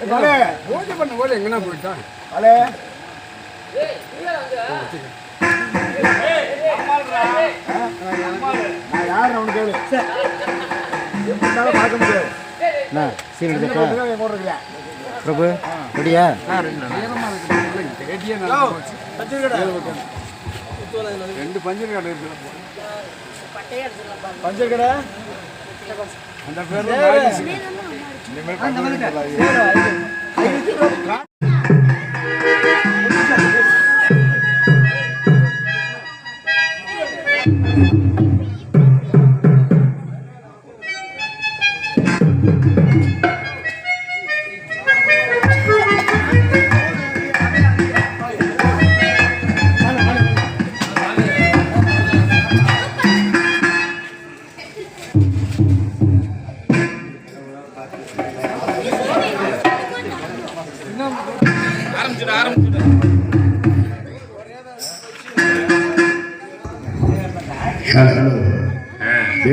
அலே பூஜை பண்ண போது எங்கன்னா போயிட்டான் அலே நான் யார் அவனுக்கு கேளு. பார்க்க முடியாது. பிரபு போச்சு. ரெண்டு பஞ்சர் கடை இருக்கு பஞ்சர் கடை? அந்த பேர்ல ராஜேஷ். ஹலோ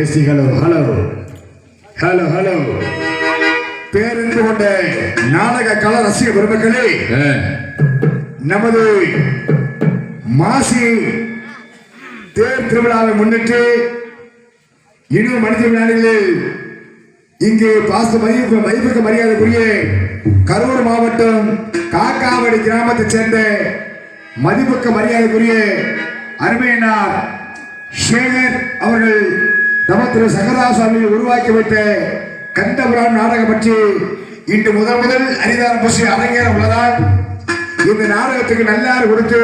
தேசி ஹலோ ஹலோ ஹலோ ஹலோ பேருந்து கொண்ட நாடக கல ரசிக பெருமக்களே நமது மாசி தேர் திருவிழாவை முன்னிட்டு இனிய மனித வினாடிகளில் இங்கு பாச மதிப்பு மதிப்புக்கு மரியாதைக்குரிய கரூர் மாவட்டம் காக்காவடி கிராமத்தைச் சேர்ந்த மதிப்புக்கு மரியாதைக்குரிய அருமையினார் சேகர் அவர்கள் நம்ம திரு சங்கராசாமி உருவாக்கி வைத்த கந்தபுரான் நாடகம் பற்றி இன்று முதல் முதல் அரிதான பற்றி அரங்கேற உள்ளதால் இந்த நாடகத்துக்கு நல்லாறு கொடுத்து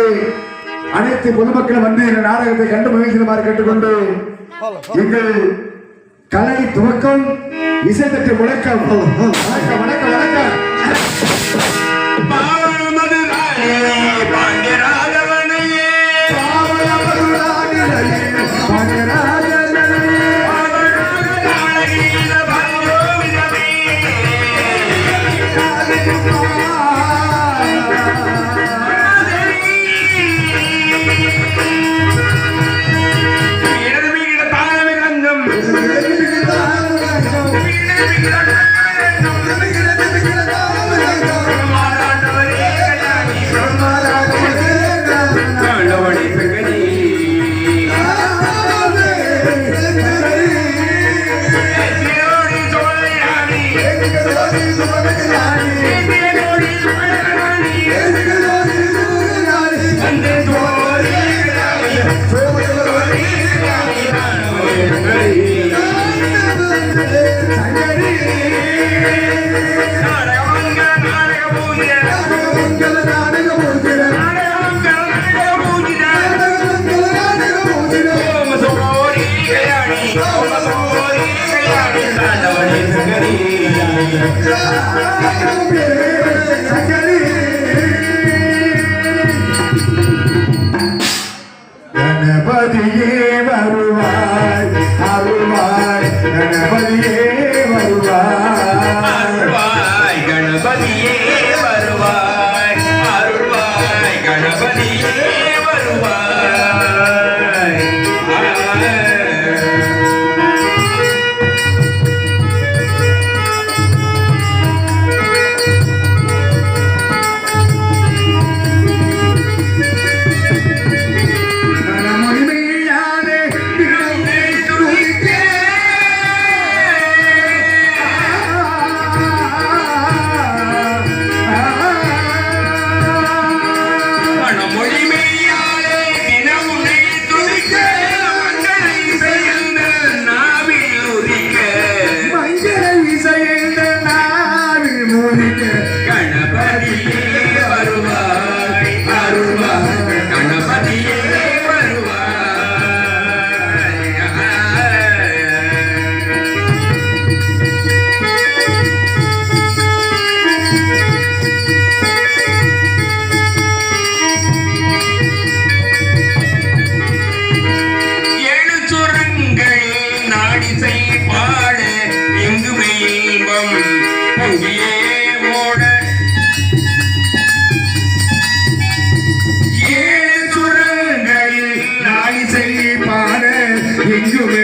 அனைத்து பொதுமக்களும் வந்து இந்த நாடகத்தை கண்டு மகிழ்ச்சியுமாறு கேட்டுக்கொண்டு எங்கள் கலை துவக்கம் இசை தட்டு முழக்கம். வணக்கம் வணக்கம் வணக்கம். Oh, my God. கணபதியே வருவாய் அருள்வாய் கணபதியே வருவாய். அருள்வாய் கணபதியே வருவாய் அருள்வாய் கணபதியே நாடிசை பாட எங்குமே இன்பம் பொங்கியே ஓட. ஏழு சுரங்களில் நாடிசை பாட எங்குமே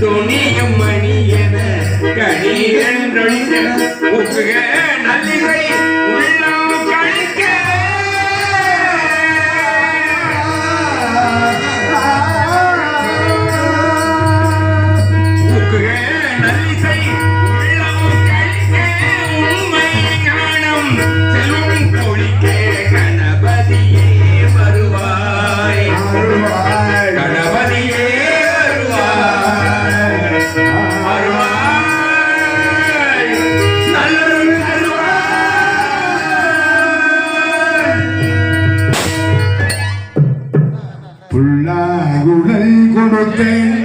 துணியும் மணி என கணீரென்றொழிந்த ஒப்புக நல்லிசை Open